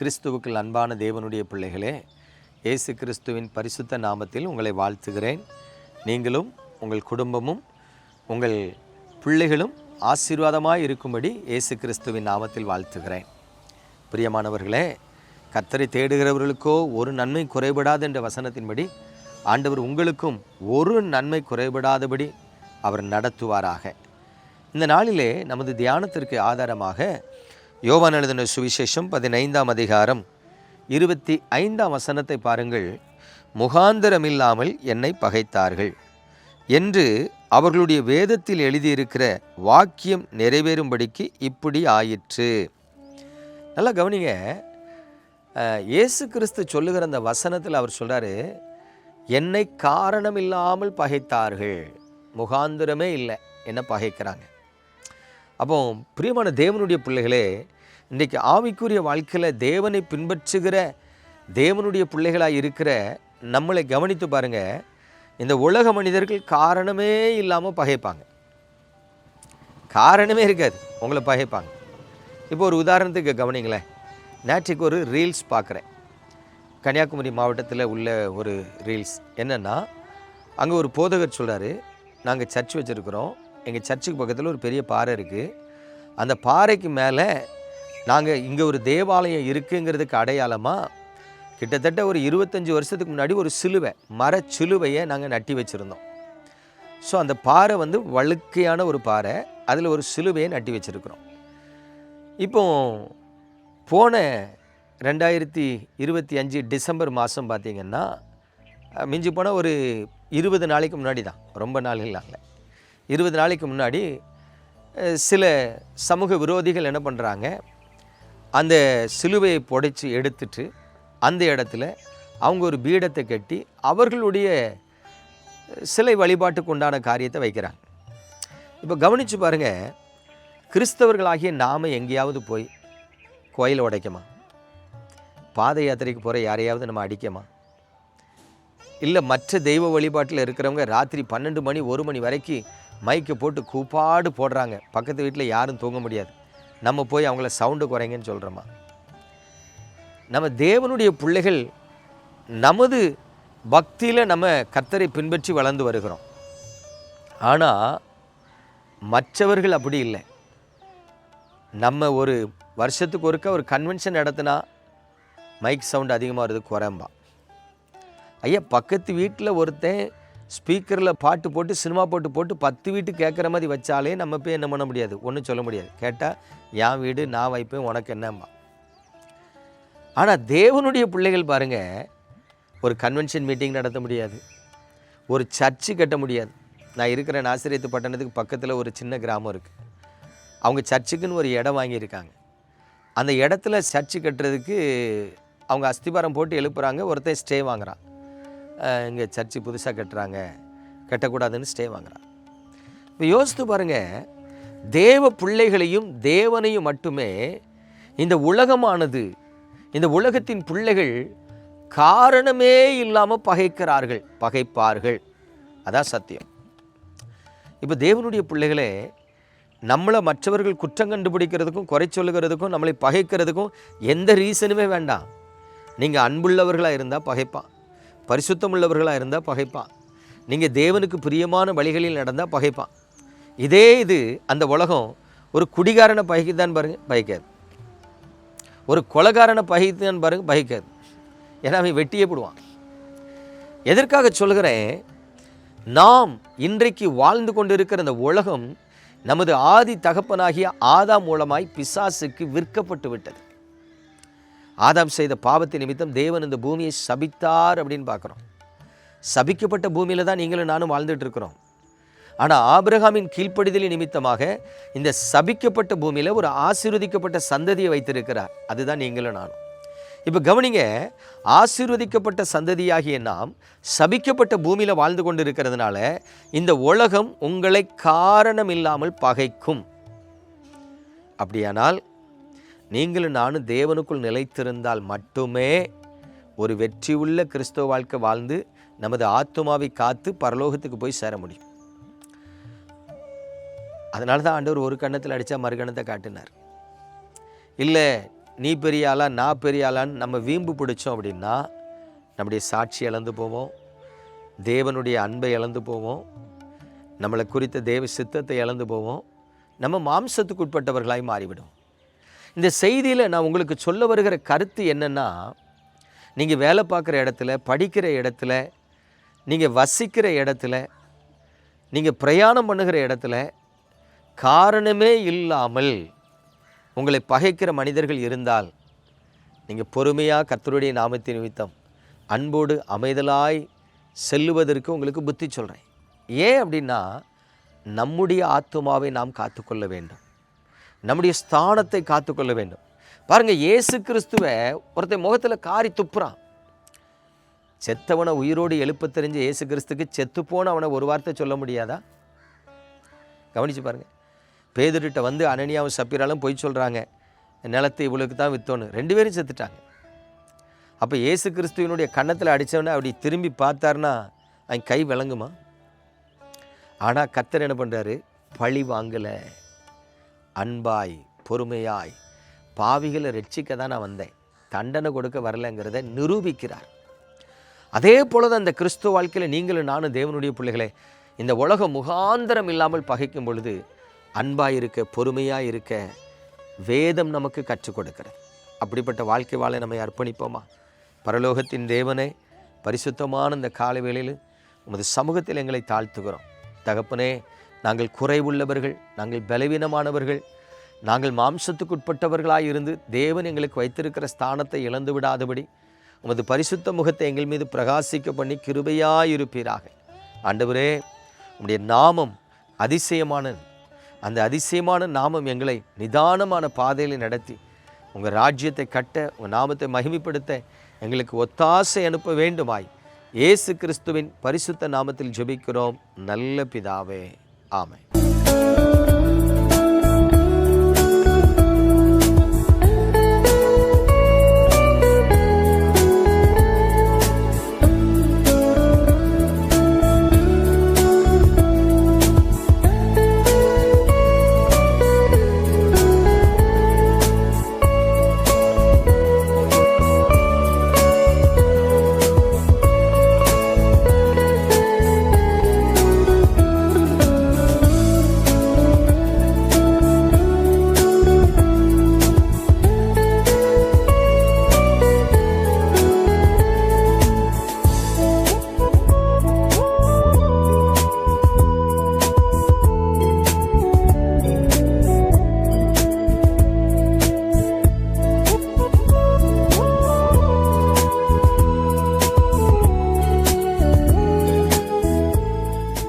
கிறிஸ்துவுக்குள் அன்பான தேவனுடைய பிள்ளைகளே இயேசு கிறிஸ்துவின் பரிசுத்த நாமத்தில் உங்களை வாழ்த்துகிறேன். நீங்களும் உங்கள் குடும்பமும் உங்கள் பிள்ளைகளும் ஆசீர்வாதமாக இருக்கும்படி இயேசு கிறிஸ்துவின் நாமத்தில் வாழ்த்துகிறேன். பிரியமானவர்களே கத்தரை தேடுகிறவர்களுக்கோ ஒரு நன்மை குறைபடாது என்ற வசனத்தின்படி ஆண்டவர் உங்களுக்கும் ஒரு நன்மை குறைபடாதபடி அவர் நடத்துவாராக. இந்த நாளிலே நமது தியானத்திற்கு ஆதாரமாக யோவான் எழுதின சுவிசேஷம் பதினைந்தாம் அதிகாரம். இருபத்தி ஐந்தாம் வசனத்தை பாருங்கள். முகாந்திரமில்லாமல் என்னை பகைத்தார்கள் என்று அவர்களுடைய வேதத்தில் எழுதியிருக்கிற வாக்கியம் நிறைவேறும்படிக்கு இப்படி ஆயிற்று. நல்லா கவனிங்க. இயேசு கிறிஸ்து சொல்லுகிற அந்த வசனத்தில் அவர் சொல்கிறாரு என்னை காரணமில்லாமல் பகைத்தார்கள். முகாந்திரமே இல்லை. என்ன பகைக்கிறாங்க? அப்போ பிரியமான தேவனுடைய பிள்ளைகளே இன்றைக்கு ஆவிக்குரிய வாழ்க்கையில் தேவனை பின்பற்றுகிற தேவனுடைய பிள்ளைகளாக இருக்கிற நம்மளை கவனித்து பாருங்கள் இந்த உலக மனிதர்கள் காரணமே இல்லாமல் பகைப்பாங்க. காரணமே இருக்காது உங்களை பகைப்பாங்க. இப்போ ஒரு உதாரணத்துக்கு கவனிங்களேன். நேற்றுக்கு ஒரு ரீல்ஸ் பார்க்குறேன் கன்னியாகுமரி மாவட்டத்தில் உள்ள ஒரு ரீல்ஸ் என்னென்னா அங்கே ஒரு போதகர் சொல்கிறாரு நாங்கள் சர்ச் வச்சுருக்குறோம் எங்கள் சர்ச்சுக்கு பக்கத்தில் ஒரு பெரிய பாறை இருக்குது அந்த பாறைக்கு மேலே நாங்கள் இங்கே ஒரு தேவாலயம் இருக்குங்கிறதுக்கு அடையாளமாக கிட்டத்தட்ட ஒரு இருபத்தஞ்சி வருஷத்துக்கு முன்னாடி ஒரு சிலுவை மர சிலுவையை நாங்கள் நட்டி வச்சுருந்தோம். ஸோ அந்த பாறை வந்து வழுக்கையான ஒரு பாறை அதில் ஒரு சிலுவையை நட்டி வச்சுருக்குறோம். இப்போ போன ரெண்டாயிரத்தி இருபத்தி அஞ்சு டிசம்பர் மாதம் பார்த்தீங்கன்னா மிஞ்சி போனால் ஒரு இருபது நாளைக்கு முன்னாடி தான் ரொம்ப நாள் இல்லை இருபது நாளைக்கு முன்னாடி சில சமூக விரோதிகள் என்ன பண்ணுறாங்க அந்த சிலுவையை புடைச்சி எடுத்துட்டு அந்த இடத்துல அவங்க ஒரு பீடத்தை கட்டி அவர்களுடைய சிலை வழிபாட்டுக்கு உண்டான காரியத்தை வைக்கிறாங்க. இப்போ கவனித்து பாருங்கள் கிறிஸ்தவர்களாகிய நாம் எங்கேயாவது போய் கோயிலை உடைக்குமா? பாத யாத்திரைக்கு போகிற யாரையாவது நம்ம அடிக்கமா? இல்லை மற்ற தெய்வ வழிபாட்டில் இருக்கிறவங்க ராத்திரி பன்னெண்டு மணி ஒரு மணி வரைக்கும் மைக்கை போட்டு கூப்பாடு போடுறாங்க. பக்கத்து வீட்டில் யாரும் தூங்க முடியாது. நம்ம போய் அவங்கள சவுண்டு குறைங்கன்னு சொல்கிறோமா நம்ம தேவனுடைய பிள்ளைகள் நமது பக்தியில் நம்ம கர்த்தரை பின்பற்றி வளர்ந்து வருகிறோம். ஆனால் மற்றவர்கள் அப்படி இல்லை. நம்ம ஒரு வருஷத்துக்கு ஒருக்க ஒரு கன்வென்ஷன் நடத்தினா மைக் சவுண்ட் அதிகமாக வருது குறைம்பா. ஐயா பக்கத்து வீட்டில் ஒருத்தன் ஸ்பீக்கரில் பாட்டு போட்டு சினிமா போட்டு போட்டு பத்து வீட்டு கேட்குற மாதிரி வச்சாலே நம்ம போய் என்ன பண்ண முடியாது. ஒன்றும் சொல்ல முடியாது. கேட்டால் என் வீடு நான் வைப்பேன் உனக்கு என்னம்மா? ஆனால் தேவனுடைய பிள்ளைகள் பாருங்கள் ஒரு கன்வென்ஷன் மீட்டிங் நடத்த முடியாது. ஒரு சர்ச்சு கட்ட முடியாது. நான் இருக்கிற நாசிரியத்து பட்டணத்துக்கு பக்கத்தில் ஒரு சின்ன கிராமம் இருக்குது அவங்க சர்ச்சுக்குன்னு ஒரு இடம் வாங்கியிருக்காங்க. அந்த இடத்துல சர்ச்சு கட்டுறதுக்கு அவங்க அஸ்திபாரம் போட்டு எழுப்புறாங்க. ஒருத்தன் ஸ்டே வாங்குறான். இங்கே சர்ச்சு புதுசாக கட்டுறாங்க. கட்டக்கூடாதுன்னு ஸ்டே வாங்குறான். இப்போ யோசித்து பாருங்க தேவ பிள்ளைகளையும் தேவனையும் மட்டுமே இந்த உலகமானது இந்த உலகத்தின் பிள்ளைகள் காரணமே இல்லாமல் பகைக்கிறார்கள் பகைப்பார்கள். அதான் சத்தியம். இப்போ தேவனுடைய பிள்ளைகளே நம்மளை மற்றவர்கள் குற்றம் கண்டுபிடிக்கிறதுக்கும் குறை சொல்லுகிறதுக்கும் நம்மளை பகைக்கிறதுக்கும் எந்த ரீசனுமே வேண்டாம். நீங்கள் அன்புள்ளவர்களாக இருந்தால் பகைப்பான். பரிசுத்தம் உள்ளவர்களாக இருந்தால் பகைப்பான். நீங்கள் தேவனுக்கு பிரியமான வழிகளில் நடந்தால் பகைப்பான். இதே இது அந்த உலகம் ஒரு குடிகாரனை பகைக்குதான் பாருங்க பகைக்காது. ஒரு கொலகாரனை பகைத்தான் பாருங்க பகைக்காது. ஏன்னா அவன் வெட்டியே போடுவான். எதற்காக சொல்கிறேன் நாம் இன்றைக்கு வாழ்ந்து கொண்டிருக்கிற இந்த உலகம் நமது ஆதி தகப்பனாகிய ஆதாம் மூலமாய் பிசாசுக்கு விற்கப்பட்டு விட்டது. ஆதாம் செய்த பாவத்தை நிமித்தம் தேவன் இந்த பூமியை சபித்தார் அப்படின்னு பார்க்குறோம். சபிக்கப்பட்ட பூமியில தான் நீங்களும் நானும் வாழ்ந்துட்டு இருக்கிறோம் ஆனால் ஆபிரகாமின் கீழ்ப்படிதலின் நிமித்தமாக இந்த சபிக்கப்பட்ட பூமியில் ஒரு ஆசீர்வதிக்கப்பட்ட சந்ததியை வைத்திருக்கிறார். அதுதான் நீங்களும் நானும். இப்போ கவனிங்க ஆசீர்வதிக்கப்பட்ட சந்ததியாகிய நாம் சபிக்கப்பட்ட பூமியில் வாழ்ந்து கொண்டு இருக்கிறதுனால இந்த உலகம் உங்களை காரணம் இல்லாமல் பகைக்கும். அப்படியானால் நீங்களும் நானும் தேவனுக்குள் நிலைத்திருந்தால் மட்டுமே ஒரு வெற்றியுள்ள கிறிஸ்தவ வாழ்க்கை வாழ்ந்து நமது ஆத்மாவை காத்து பரலோகத்துக்கு போய் சேர முடியும். அதனால தான் ஆண்டவர் ஒரு கன்னத்தில் அடித்தா மறுகணத்தை காட்டினார். இல்லை நீ பெரிய ஆளா நான் பெரிய ஆளான்னு நம்ம வீம்பு பிடிச்சோம் அப்படின்னா நம்முடைய சாட்சி இழந்து போவோம். தேவனுடைய அன்பை இழந்து போவோம். நம்மளை குறித்த தேவ சித்தத்தை இழந்து போவோம். நம்ம மாம்சத்துக்கு உட்பட்டவர்களாய் மாறிவிடும் இந்த செய்தியில் நான் உங்களுக்கு சொல்ல வருகிற கருத்து என்னென்னா நீங்கள் வேலை பார்க்குற இடத்துல படிக்கிற இடத்துல நீங்கள் வசிக்கிற இடத்துல நீங்கள் பிரயாணம் பண்ணுகிற இடத்துல காரணமே இல்லாமல் உங்களை பகைக்கிற மனிதர்கள் இருந்தால் நீங்கள் பொறுமையாக கர்த்தருடைய நாமத்தின் நிமித்தம் அன்போடு அமைதலாய் செல்லுவதற்கு உங்களுக்கு புத்தி சொல்கிறேன் ஏன் அப்படின்னா நம்முடைய ஆத்மாவை நாம் காத்துக்கொள்ள வேண்டும். நம்முடைய ஸ்தானத்தை காத்துக்கொள்ள வேண்டும். பாருங்கள் இயேசு கிறிஸ்துவை ஒருத்தன் முகத்தில் காரி துப்புறான். செத்தவனை உயிரோடு எழுப்ப தெரிஞ்ச இயேசு கிறிஸ்துக்கு செத்துப்போன அவனை ஒரு வார்த்தை சொல்ல முடியாதா? கவனிச்சு பாருங்கள் பேதுருட்ட வந்து அனனியாவும் சப்பீராலும் பொய் சொல்கிறாங்க நிலத்தை இவளுக்கு தான் வித்தோன்னு. ரெண்டு பேரும் செத்துட்டாங்க. அப்போ இயேசு கிறிஸ்துவனுடைய கன்னத்தில் அடித்தவனே அப்படி திரும்பி பார்த்தாருன்னா அவன் கை விளங்குமா? ஆனால் கத்தர் என்ன பண்ணுறாரு பழி வாங்கலை. அன்பாய் பொறுமையாய். பாவிகளை ரட்சிக்க தான் நான் வந்தேன். தண்டனை கொடுக்க வரலைங்கிறத நிரூபிக்கிறார். அதே போல தான் இந்த கிறிஸ்துவ வாழ்க்கையில் நீங்களும் நானும் தேவனுடைய பிள்ளைகளே இந்த உலகம் முகாந்திரம் இல்லாமல் பகைக்கும் பொழுது அன்பாக இருக்க பொறுமையாக இருக்க வேதம் நமக்கு கற்றுக் கொடுக்கிறது. அப்படிப்பட்ட வாழ்க்கை வாழ நம்மை அர்ப்பணிப்போமா? பரலோகத்தின் தேவனே பரிசுத்தமான இந்த காலை வேளையில் உமது சமூகத்தில் எங்களை தாழ்த்துகிறோம். தகப்பனே நாங்கள் குறைவுள்ளவர்கள் நாங்கள் பலவீனமானவர்கள் நாங்கள் மாம்சத்துக்குட்பட்டவர்களாக இருந்து தேவன் எங்களுக்கு வைத்திருக்கிற ஸ்தானத்தை இழந்து விடாதபடி உமது பரிசுத்த முகத்தை எங்கள் மீது பிரகாசிக்க பண்ணி கிருபையாயிருப்பீராக. ஆண்டவரே உம்முடைய நாமம் அதிசயமான அந்த அதிசயமான நாமம் எங்களை நிதானமான பாதையில் நடத்தி உங்கள் ராஜ்யத்தை கட்ட உங்கள் நாமத்தை மகிமைப்படுத்த எங்களுக்கு ஒத்தாசை அனுப்ப வேண்டுமாய் இயேசு கிறிஸ்துவின் பரிசுத்த நாமத்தில் ஜெபிக்கிறோம். நல்ல பிதாவே. ஆமென்